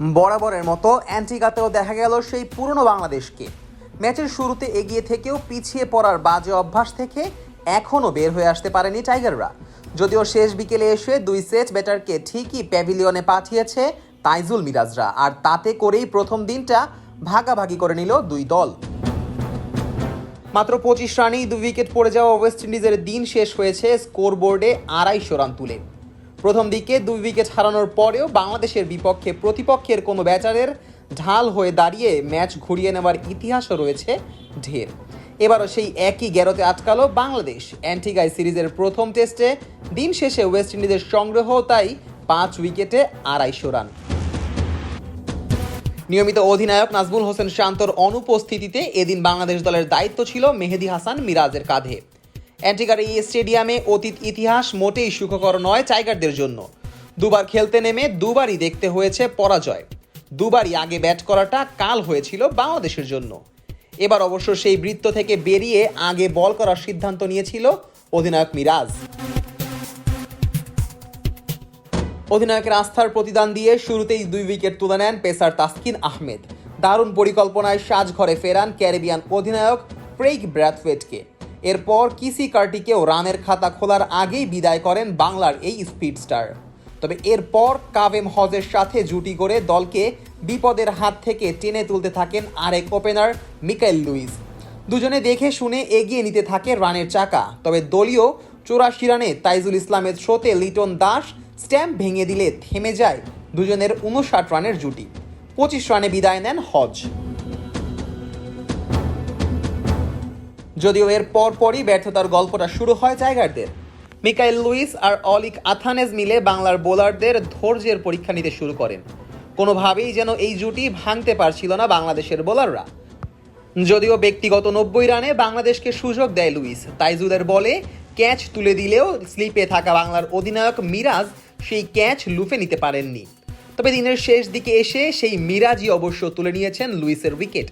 বরাবরের মতো অ্যান্টিগাতেও দেখা গেল সেই পুরনো বাংলাদেশকে। ম্যাচের শুরুতে এগিয়ে থেকেও পিছিয়ে পড়ার বাজে অভ্যাস থেকে এখনও বের হয়ে আসতে পারেনি টাইগাররা। যদিও শেষ বিকেলে এসে দুই সেট ব্যাটারকে ঠিকই প্যাভিলিয়নে পাঠিয়েছে তাইজুল মিরাজরা, আর তাতে করেই প্রথম দিনটা ভাগাভাগি করে নিল দুই দল। মাত্র পঁচিশ রানেই দুই উইকেট পড়ে যাওয়া ওয়েস্ট ইন্ডিজের দিন শেষ হয়েছে স্কোরবোর্ডে আড়াইশো রান তুলে। প্রথম দিকে দুই উইকেট হারানোর পরেও বাংলাদেশের বিপক্ষে প্রতিপক্ষের কোনো ব্যাটারের ঢাল হয়ে দাঁড়িয়ে ম্যাচ ঘুরিয়ে নেওয়ার ইতিহাসও রয়েছে ঢের। এবারও সেই একই গ্যারোতে আটকালো বাংলাদেশ। অ্যান্টিগাই সিরিজের প্রথম টেস্টে দিন শেষে ওয়েস্ট ইন্ডিজের সংগ্রহ তাই পাঁচ উইকেটে আড়াইশো রান। নিয়মিত অধিনায়ক নাজমুল হোসেন শান্তর অনুপস্থিতিতে এদিন বাংলাদেশ দলের দায়িত্ব ছিল মেহেদি হাসান মিরাজের কাঁধে। অ্যান্টিগার এই স্টেডিয়ামে অতীত ইতিহাস মোটেই সুখকর নয় টাইগারদের জন্য। দুবার খেলতে নেমে দুবারই দেখতে হয়েছে পরাজয়। দুবারই আগে ব্যাট করাটা কাল হয়েছিল বাংলাদেশের জন্য। এবার অবশ্য সেই বৃত্ত থেকে বেরিয়ে আগে বল করার সিদ্ধান্ত নিয়েছিল অধিনায়ক মিরাজ। অধিনায়কের আস্থার প্রতিদান দিয়ে শুরুতেই দুই উইকেট তুলে নেন পেসার তাসকিন আহমেদ। দারুণ পরিকল্পনায় সাজঘরে ফেরান ক্যারিবিয়ান অধিনায়ক ক্রেইগ ব্র্যাথওয়েটকে। এরপর কিসি কার্টিকেও রানের খাতা খোলার আগেই বিদায় করেন বাংলার এই স্পিড স্টার তবে এরপর কাভেম হজের সাথে জুটি করে দলকে বিপদের হাত থেকে টেনে তুলতে থাকেন আরেক ওপেনার মিকাইল লুইস। দুজনে দেখে শুনে এগিয়ে নিতে থাকে রানের চাকা। তবে দলীয় চৌরাশি রানে তাইজুল ইসলামের শোতে লিটন দাস স্ট্যাম্প ভেঙে দিলে থেমে যায় দুজনের উনষাট রানের জুটি। পঁচিশ রানে বিদায় নেন হজ। যদিও এর পরপরই ব্যর্থতার গল্পটা শুরু হয় জায়গারদের মিকাইল লুইস আর অলিক আথানেজ মিলে বাংলার বোলারদের ধৈর্যের পরীক্ষা নিতে শুরু করেন। কোনোভাবেই যেন এই জুটি ভাঙতে পারছিল না বাংলাদেশের বোলাররা। যদিও ব্যক্তিগত নব্বই রানে বাংলাদেশকে সুযোগ দেয় লুইস তাইজুলের বলে ক্যাচ তুলে দিলেও স্লিপে থাকা বাংলার অধিনায়ক মিরাজ সেই ক্যাচ লুফে নিতে পারেননি। তবে দিনের শেষ দিকে এসে সেই মিরাজই অবশ্য তুলে নিয়েছেন লুইসের উইকেট।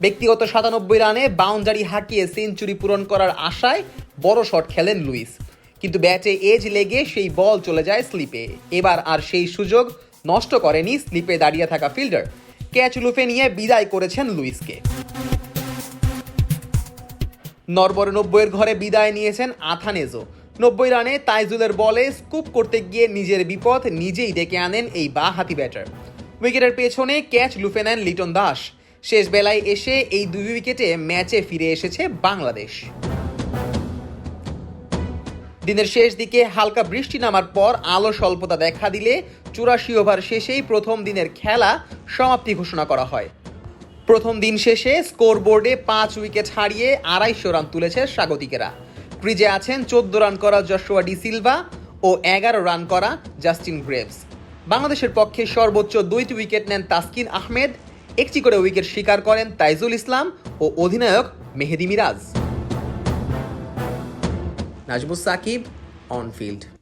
ব্যক্তিগত সাতানব্বই রানে বাউন্ডারি হাঁকিয়ে সেঞ্চুরি পূরণ করার আশায় বড় শট খেলেন লুইস। কিন্তু ব্যাটে এজ লেগে সেই বল চলে যায় স্লিপে। এবার আর সেই সুযোগ নষ্ট করেনি স্লিপে দাঁড়িয়ে থাকা ফিল্ডার। ক্যাচ লুফে নিয়ে বিদায় করেছেন লুইসকে। নরবরে নব্বইয়ের ঘরে বিদায় নিয়েছেন আথানেজো। নব্বই রানে তাইজুলের বলে স্কুপ করতে গিয়ে নিজের বিপদ নিজেই ডেকে আনেন এই বা হাতি ব্যাটার। উইকেটের পেছনে ক্যাচ লুফে নেন লিটন দাস। শেষ বেলায় এসে এই দুই উইকেটে ম্যাচে ফিরে এসেছে বাংলাদেশ। দিনের শেষ দিকে হালকা বৃষ্টি নামার পর আলো স্বল্পতা দেখা দিলে চুরাশি ওভার শেষেই প্রথম দিনের খেলা সমাপ্তি ঘোষণা করা হয়। প্রথম দিন শেষে স্কোরবোর্ডে পাঁচ উইকেট হারিয়ে আড়াইশো রান তুলেছে স্বাগতিকেরা। ক্রিজে আছেন চোদ্দ রান করা জশোয়া ডি সিলভা ও এগারো রান করা জাস্টিন গ্রেভস। বাংলাদেশের পক্ষে সর্বোচ্চ দুইটি উইকেট নেন তাসকিন আহমেদ একটি করে উইকেট শিকার করেন তাইজুল ইসলাম ও অধিনায়ক Mehedi Miraj. Nazmus Sakib on field